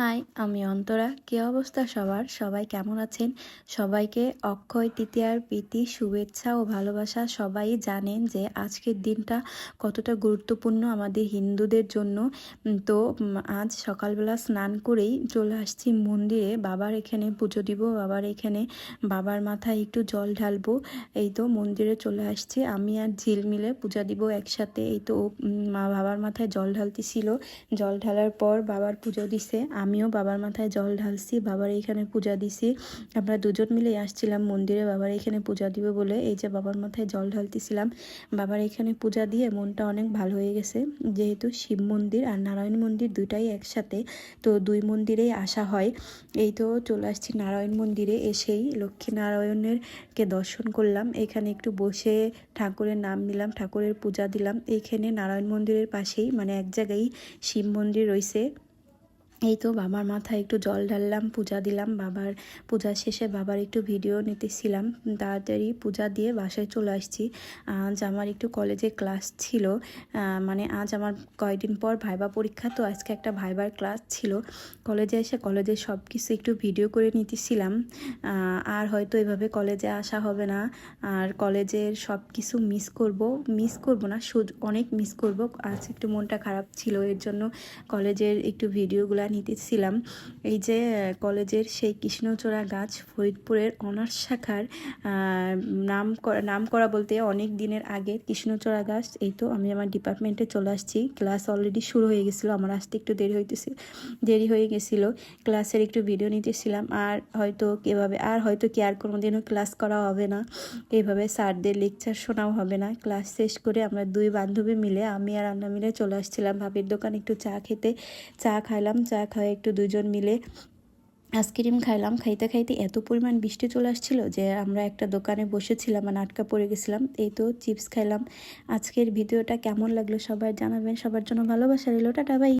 High, আমি অন্তরা। কী অবস্থা সবার? সবাই কেমন আছেন? সবাইকে অক্ষয়, তৃতীয়ার, প্রীতি, শুভেচ্ছা ও ভালোবাসা সবাই জানেন যে আজকের দিনটা কতটা গুরুত্বপূর্ণ আমাদের হিন্দুদের জন্য। তো আজ সকালবেলা স্নান করেই চলে আসছি মন্দিরে। বাবার এখানে পুজো দিব, বাবার এখানে বাবার মাথায় একটু জল ঢালবো। এই তো মন্দিরে চলে আসছি। আমি আর ঝিল মিলে পূজা দিব একসাথে। এই তো মা বাবার মাথায় জল ঢালতেছিল। জল ঢালার পর বাবার পুজো দিছে। আমিও বাবার মাথায় জল ঢালছি, বাবার এইখানে পূজা দিছি। আমরা দুজন মিলেই আসছিলাম মন্দিরে, বাবার এখানে পূজা দিবে বলে এই যে বাবার মাথায় জল ঢালতেছিলাম। বাবার এখানে পূজা দিয়ে মনটা অনেক ভালো হয়ে গেছে। যেহেতু শিব মন্দির আর নারায়ণ মন্দির দুটাই একসাথে, তো দুই মন্দিরেই আসা হয়। এই তো চলে আসছি নারায়ণ মন্দিরে এসেই লক্ষ্মী নারায়ণের কে দর্শন করলাম। এখানে একটু বসে ঠাকুরের নাম নিলাম, ঠাকুরের পূজা দিলাম। এইখানে নারায়ণ মন্দিরের পাশেই মানে এক জায়গায় শিব মন্দির রয়েছে। এই তো বাবার মাথায় একটু জল ঢাললাম, পূজা দিলাম। বাবার পূজা শেষে বাবার একটু ভিডিও নিতেছিলাম। তাড়াতাড়ি পূজা দিয়ে বাসায় চলে আসছি। আজ আমার একটু কলেজে ক্লাস ছিল। মানে আজ আমার কয়েকদিন পর ভাইবা পরীক্ষা, তো আজকে একটা ভাইবার ক্লাস ছিল। কলেজে এসে কলেজের সব কিছু একটু ভিডিও করে নিতেছিলাম। আর হয়তো এভাবে কলেজে আসা হবে না। আর কলেজের সব কিছু মিস করব। মিস করব না অনেক মিস করব। আজ একটু মনটা খারাপ ছিল, এর জন্য কলেজের একটু ভিডিওগুলো নিতেছিলাম। এই যে, কলেজের সেই কৃষ্ণচূড়া গাছ ফরিদপুরের অনার্স শাখার নাম করা নাম করা বলতে অনেক দিনের আগে কৃষ্ণচূড়া গাছ, এই তো আমি আমার ডিপার্টমেন্টে চলে আসছি। ক্লাস অলরেডি শুরু হয়ে গেছিল, আমার আসতে একটু দেরি হইতেছে, দেরি হয়ে গেছিল। ক্লাসের একটু ভিডিও নিতেছিলাম, আর হয়তো এভাবে, আর হয়তো কি আর কোনো দিনও ক্লাস করা হবে না। এইভাবে স্যারদের লেকচার শোনাও হবে না। ক্লাস শেষ করে আমরা দুই বান্ধবী মিলে, আমি আর আন্না মিলে চলে আসছিলাম। ভাবির দোকান একটু চা খেতে, চা খাইলাম। চা খাওয়া একটু দুজন মিলে আইসক্রিম খাইলাম। খাইতে খাইতে এত পরিমাণ বৃষ্টি চলে আসছিল যে আমরা একটা দোকানে বসেছিলাম মানে আটকা পড়ে গেছিলাম। এই তো চিপস খাইলাম। আজকের ভিডিওটা কেমন লাগল সবাই জানাবেন। সবার জন্য ভালোবাসা রইল। Tata, bye.